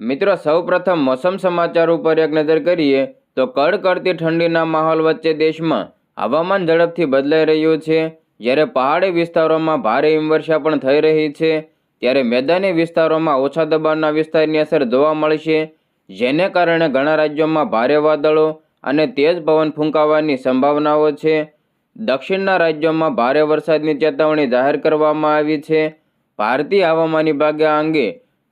મિત્રો, સૌપ્રથમ મોસમ સમાચાર ઉપર એક નજર કરીએ તો કડકડતી ઠંડીના માહોલ વચ્ચે દેશમાં હવામાન ઝડપથી બદલાઈ રહ્યું છે. જ્યારે પહાડી વિસ્તારોમાં ભારે હિમવર્ષા પણ થઈ રહી છે. ત્યારે મેદાની વિસ્તારોમાં ઓછા દબાણના વિસ્તારની અસર જોવા મળશે, જેને કારણે ઘણા રાજ્યોમાં ભારે વાદળો અને તેજ પવન ફૂંકાવાની સંભાવનાઓ છે. દક્ષિણના રાજ્યોમાં ભારે વરસાદની ચેતવણી જાહેર કરવામાં આવી છે. ભારતીય હવામાન વિભાગે આ અંગે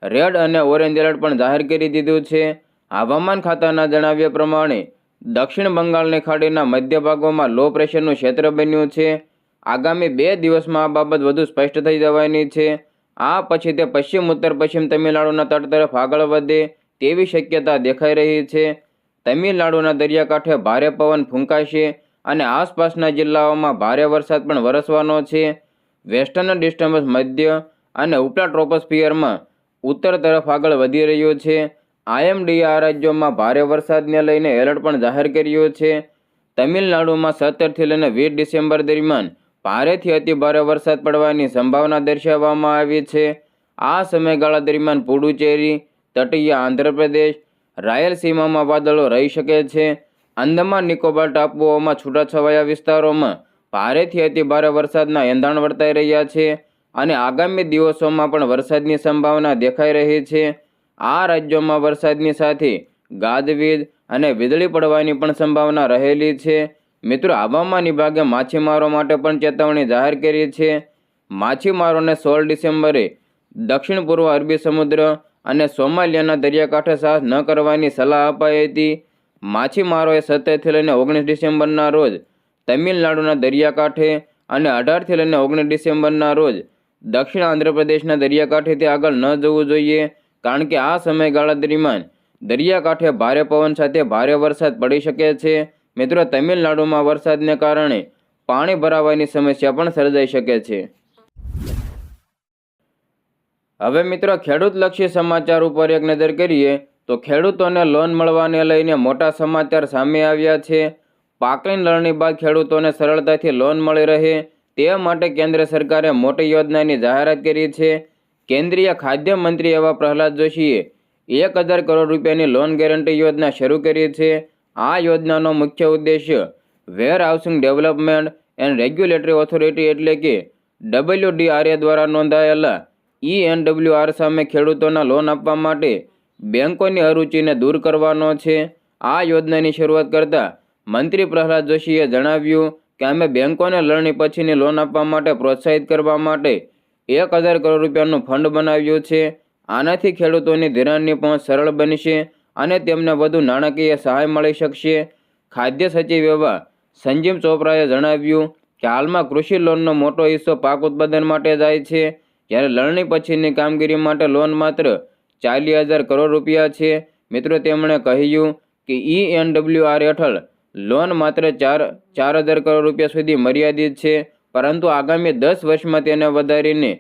રેડ અને ઓરેન્જ એલર્ટ પણ જાહેર કરી દીધું છે. હવામાન ખાતાના જણાવ્યા પ્રમાણે, દક્ષિણ બંગાળની ખાડીના મધ્ય ભાગોમાં લો પ્રેશરનું ક્ષેત્ર બન્યું છે. આગામી બે દિવસમાં આ બાબત વધુ સ્પષ્ટ થઈ જવાની છે. આ પછી તે પશ્ચિમ, ઉત્તર, પશ્ચિમ તમિલનાડુના તટ તરફ આગળ વધે તેવી શક્યતા દેખાઈ રહી છે. તમિલનાડુના દરિયાકાંઠે ભારે પવન ફૂંકાશે અને આસપાસના જિલ્લાઓમાં ભારે વરસાદ પણ વરસવાનો છે. વેસ્ટર્ન ડિસ્ટર્બન્સ મધ્ય અને ઉપલા ટ્રોપોસ્ફિયરમાં ઉત્તર તરફ આગળ વધી રહ્યો છે. આઈએમડીએ આ રાજ્યોમાં ભારે વરસાદને લઈને એલર્ટ પણ જાહેર કર્યો છે. તમિલનાડુમાં સત્તરથી લઈને વીસ ડિસેમ્બર દરમિયાન ભારેથી અતિ ભારે વરસાદ પડવાની સંભાવના દર્શાવવામાં આવી છે. આ સમયગાળા દરમિયાન પુડુચેરી, તટીય આંધ્રપ્રદેશ, રાયલસીમામાં વાદળો રહી શકે છે. અંદમાન નિકોબાર ટાપુઓમાં છૂટાછવાયા વિસ્તારોમાં ભારેથી અતિ ભારે વરસાદના એંધાણ વર્તાઈ રહ્યા છે. અને આગામી દિવસોમાં પણ વરસાદની સંભાવના દેખાઈ રહી છે. આ રાજ્યોમાં વરસાદની સાથે ગાજવીજ અને વીજળી પડવાની પણ સંભાવના રહેલી છે. મિત્રો, હવામાન વિભાગે માછીમારો માટે પણ ચેતવણી જાહેર કરી છે. માછીમારોને સોળ ડિસેમ્બરે દક્ષિણ પૂર્વ અરબી સમુદ્ર અને સોમાલિયાના દરિયાકાંઠે સાહસ ન કરવાની સલાહ અપાઈ હતી. માછીમારોએ સત્તરથી લઈને ઓગણીસ ડિસેમ્બરના રોજ તમિલનાડુના દરિયાકાંઠે અને અઢારથી લઈને ઓગણીસ ડિસેમ્બરના રોજ દક્ષિણ આંધ્રપ્રદેશના દરિયાકાંઠેથી આગળ ન જવું જોઈએ, કારણ કે આ સમયગાળા દરમિયાન દરિયાકાંઠે ભારે પવન સાથે ભારે વરસાદ પડી શકે છે. મિત્રો, તમિલનાડુમાં વરસાદને કારણે પાણી ભરાવાની સમસ્યા પણ સર્જાઈ શકે છે. હવે મિત્રો, ખેડૂતલક્ષી સમાચાર ઉપર એક નજર કરીએ, તો ખેડૂતોને લોન મળવાને લઈને મોટા સમાચાર સામે આવ્યા છે. પાકની લણણી બાદ ખેડૂતોને સરળતાથી લોન મળી રહે તે માટે કેન્દ્ર સરકારે મોટી યોજનાની જાહેરાત કરી છે. કેન્દ્રીય ખાદ્ય મંત્રી એવા પ્રહલાદ જોશીએ એક હજાર કરોડ રૂપિયાની લોન ગેરંટી યોજના શરૂ કરી છે. આ યોજનાનો મુખ્ય ઉદ્દેશ્ય warehousing development and regulatory authority એટલે કે ડબલ્યુડીઆરએ દ્વારા નોંધાયેલા ઈએનડબ્લ્યુઆર સામે ખેડૂતોના લોન આપવા માટે બેંકોની અરુચિને દૂર કરવાનો છે. આ યોજનાની શરૂઆત કરતા મંત્રી પ્રહલાદ જોશીએ જણાવ્યું કે અમે બેન્કોને લણણી પછીની લોન આપવા માટે પ્રોત્સાહિત કરવા માટે એક હજાર કરોડ રૂપિયાનું ફંડ બનાવ્યું છે. આનાથી ખેડૂતોની ધિરાણની પહોંચ સરળ બનશે અને તેમને વધુ નાણાકીય સહાય મળી શકશે. ખાદ્ય સચિવ એવા સંજીવ ચોપરાએ જણાવ્યું કે હાલમાં કૃષિ લોનનો મોટો હિસ્સો પાક ઉત્પાદન માટે જાય છે. જ્યારે લણણી પછીની કામગીરી માટે લોન માત્ર ચાલીસ હજાર કરોડ રૂપિયા છે. મિત્રો, તેમણે કહ્યું કે ઈ એનડબ્લ્યુઆર હેઠળ લોન માત્ર ચાર ચાર હજાર કરોડ રૂપિયા સુધી મર્યાદિત છે, પરંતુ આગામી દસ વર્ષમાં તેને વધારીને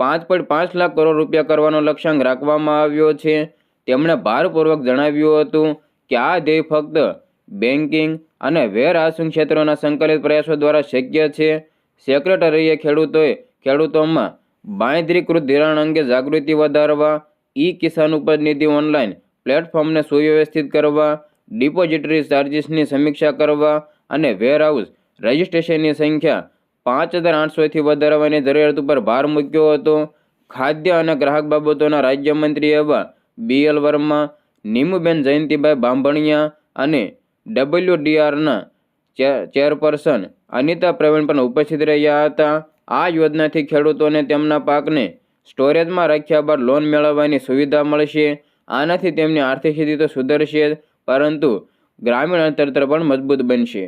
પાંચ પોઈન્ટ પાંચ લાખ કરોડ રૂપિયા કરવાનો લક્ષ્યાંક રાખવામાં આવ્યો છે. તેમણે ભારપૂર્વક જણાવ્યું હતું કે આ ધ્યેય ફક્ત બેન્કિંગ અને વેરહાઉસિંગ ક્ષેત્રોના સંકલિત પ્રયાસો દ્વારા શક્ય છે. સેક્રેટરીએ ખેડૂતોએ, ખેડૂતોમાં બાંયધરીકૃત ધિરાણ અંગે જાગૃતિ વધારવા, ઈ કિસાન ઉપજ નિધિ ઓનલાઈન પ્લેટફોર્મને સુવ્યવસ્થિત કરવા ડિપોઝિટરી ચાર્જિસની સમીક્ષા કરવા અને વેરહાઉસ રજિસ્ટ્રેશનની સંખ્યા પાંચ હજાર આઠસોથી વધારવાની જરૂરિયાત ઉપર ભાર મૂક્યો હતો. ખાદ્ય અને ગ્રાહક બાબતોના રાજ્યમંત્રી એવા બી એલ વર્મા, નીમુબેન જયંતિભાઈ બાંભણિયા અને ડબલ્યુડીઆરના ચેરપર્સન અનિતા પ્રવીણ પણ ઉપસ્થિત રહ્યા હતા. આ યોજનાથી ખેડૂતોને તેમના પાકને સ્ટોરેજમાં રાખ્યા બાદ લોન મેળવવાની સુવિધા મળશે. આનાથી તેમની આર્થિક સ્થિતિ તો સુધરશે. પરંતુ ગ્રામીણ અર્થતંત્ર પણ મજબૂત બનશે.